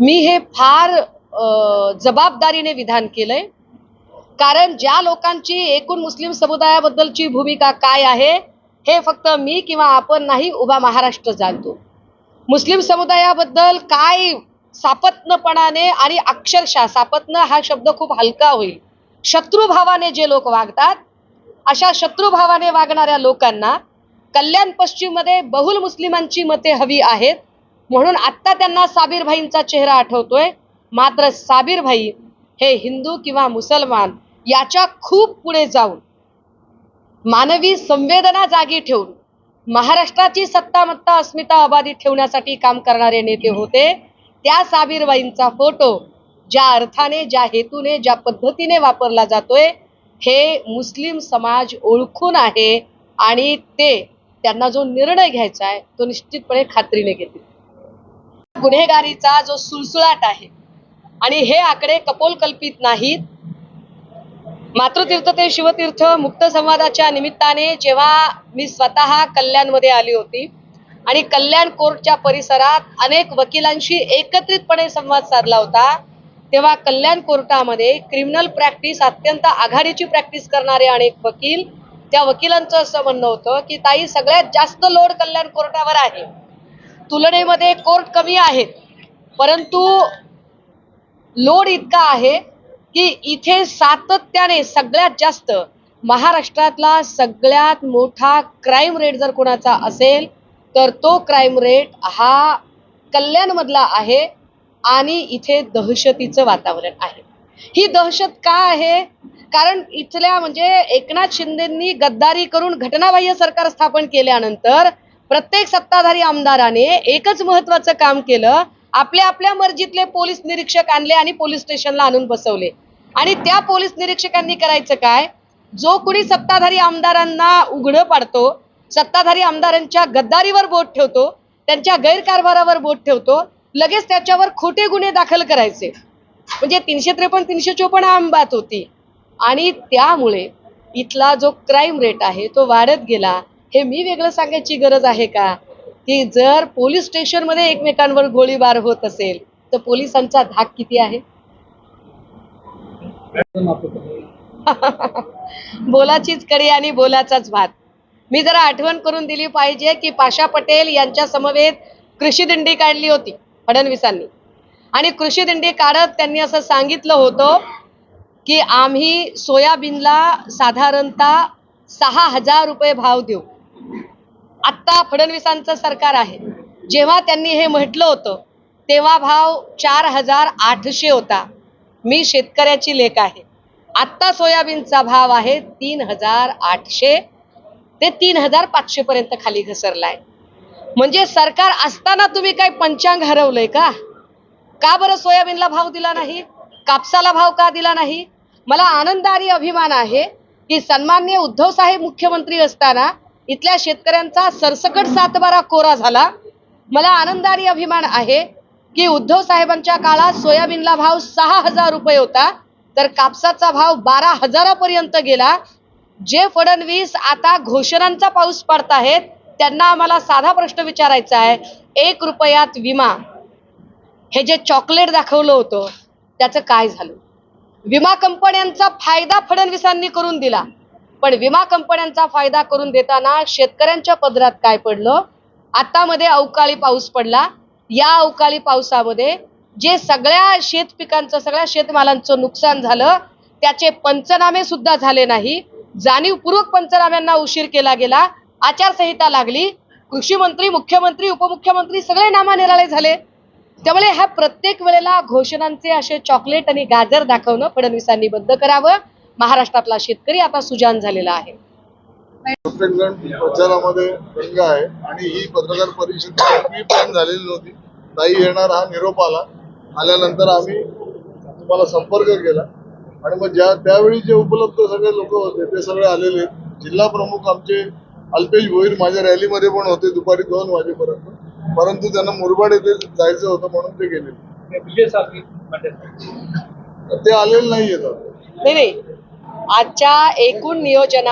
मी हे फार जबाबदारीने विधान केलंय. कारण ज्या लोकांची एकूण मुस्लिम समुदायाबद्दलची भूमिका काय आहे हे फक्त मी किंवा आपण नाही उभा महाराष्ट्र जाणतो. मुस्लिम समुदायाबद्दल काय सापत्नपणाने आणि अक्षरशः सापत्न हा शब्द खूप हलका होईल. शत्रुभावाने जे लोक वागतात अशा शत्रुभावाने वागणाऱ्या लोकांना कल्याण पश्चिममध्ये बहुल मुस्लिमांची मते हवी आहेत. म्हणून आत्ता त्यांना साबीरभाईंचा चेहरा आठवतोय. मात्र साबीरभाई हे हिंदू किंवा मुसलमान याच्या खूप पुढे जाऊन मानवी संवेदना जागी ठेवून महाराष्ट्राची सत्तामत्ता अस्मिता अबाधित ठेवण्यासाठी काम करणारे नेते होते. त्या साबीरबाईंचा फोटो ज्या अर्थाने ज्या हेतूने ज्या पद्धतीने वापरला जातोय हे मुस्लिम समाज ओळखून आहे आणि ते त्यांना जो निर्णय घ्यायचा आहे तो निश्चितपणे खात्रीने घेतील. गुन्हेगारीचा जो सुळसुळाट आहे आणि हे आकडे कपोलकल्पित नाहीत मातृतीर्थ ते शिवतीर्थ मुक्त संवादाच्या निमित्ताने जेव्हा मी स्वतः कल्याणमध्ये आली होती आणि कल्याण कोर्टच्या परिसरात अनेक वकिलांशी एकत्रितपणे संवाद साधला होता तेव्हा कल्याण कोर्टामध्ये क्रिमिनल प्रॅक्टिस अत्यंत आघाडीची प्रॅक्टिस करणारे अनेक वकील त्या वकिलांचं असं म्हणणं होतं की ताई सगळ्यात जास्त लोड कल्याण कोर्टावर आहे. तुलनेमध्ये कोर्ट कमी आहेत परंतु लोड इतका आहे की इथे सातत्याने सगळ्यात जास्त महाराष्ट्रातला सगळ्यात मोठा क्राईम रेट जर कोणाचा असेल तर तो क्राईम रेट हा कल्याणमधला आहे आणि इथे दहशतीचं वातावरण आहे. ही दहशत का आहे? कारण इथल्या म्हणजे एकनाथ शिंदेंनी गद्दारी करून घटनाबाह्य सरकार स्थापन केल्यानंतर प्रत्येक सत्ताधारी आमदाराने एकच महत्वाचं काम केलं. आपल्या आपल्या मर्जीतले पोलीस निरीक्षक आणले आणि पोलीस स्टेशनला आणून बसवले. आणि त्या पोलीस निरीक्षकांनी करायचं काय? जो कुणी सत्ताधारी आमदारांना उघडं पाडतो सत्ताधारी आमदारांच्या गद्दारीवर बोट ठेवतो त्यांच्या गैरकारभारावर बोट ठेवतो लगेच त्याच्यावर खोटे गुन्हे दाखल करायचे. म्हणजे तीनशे त्रेपन्न तीनशे चोपन्न आंबात होती. आणि त्यामुळे इथला जो क्राईम रेट आहे तो वाढत गेला. हे मी वेगळं सांगायची गरज आहे का? की जर पोलीस स्टेशनमध्ये एकमेकांवर गोळीबार होत असेल तर पोलिसांचा धाक किती आहे? बोलाचीच कडी आणि बोलाचाच भात. मी जरा आठवण करून दिली पाहिजे की पाशा पटेल यांच्या समवेत कृषी दिंडी काढली होती फडणवीसांनी. आणि कृषी दिंडी काढत त्यांनी असं सांगितलं होतं की आम्ही सोयाबीनला साधारणतः सहा हजार रुपये भाव देऊ. आत्ता फडणवीसांचं सरकार आहे. जेव्हा त्यांनी हे म्हटलं होतं तेव्हा भाव चार हजार आठशे होता. मी शेतकऱ्याची लेख आहे. आत्ता सोयाबीनचा भाव आहे तीन हजार आठशे ते तीन हजार पाचशे पर्यंत खाली घसरलाय. म्हणजे सरकार असताना तुम्ही काय पंचांग हरवलंय का? का बरं सोयाबीनला भाव दिला नाही? कापसाला भाव का दिला नाही? मला आनंद आणि अभिमान आहे की सन्मान्य उद्धव साहेब मुख्यमंत्री असताना इथल्या शेतकऱ्यांचा सरसकट सातबारा कोरा झाला. मला आनंद आणि अभिमान आहे की उद्धव साहेबांच्या काळात सोयाबीनला भाव सहा हजार रुपये होता. तर कापसाचा भाव बारा हजारापर्यंत गेला. जे फडणवीस आता घोषणांचा पाऊस पाडताहेत त्यांना आम्हाला साधा प्रश्न विचारायचा आहे. एक रुपयात विमा. हे जे चॉकलेट दाखवलं होतं त्याचं काय झालं? विमा कंपन्यांचा फायदा फडणवीसांनी करून दिला. पण विमा कंपन्यांचा फायदा करून देताना शेतकऱ्यांच्या पदरात काय पडलं? आता मध्ये अवकाळी पाऊस पडला. या अवकाळी पावसामध्ये जे सगळ्या शेत पिकांचं सगळ्या शेतमालांचं नुकसान झालं त्याचे पंचनामे सुद्धा झाले नाही. जाणीवपूर्वक पंचनाम्यांना उशीर केला गेला. आचारसंहिता लागली. कृषी मंत्री मुख्यमंत्री उपमुख्यमंत्री सगळे नामानिराळे झाले. त्यामुळे ह्या प्रत्येक वेळेला घोषणांचे असे चॉकलेट आणि गाजर दाखवणं फडणवीसांनी बंद करावं. महाराष्ट्रातला शेतकरी आता सुजान झालेला आहे. प्रचारामध्ये रंग आहे आणि ही पत्रकार परिषद पूर्वी पण झालेली नव्हती ताई येणार हा निरोप आला आल्यानंतर आम्ही तुम्हाला संपर्क केला. आणि मग ज्या त्यावेळी जे उपलब्ध सगळे लोक होते ते सगळे आलेले. जिल्हा प्रमुख आमचे अल्पेश भोईर माझ्या रॅलीमध्ये पण होते दुपारी दोन वाजेपर्यंत. परंतु त्यांना मुरबाड येथे जायचं होतं म्हणून ते गेले ते आलेले नाही येतात नाही नाही. आजच्या एकूण नियोजना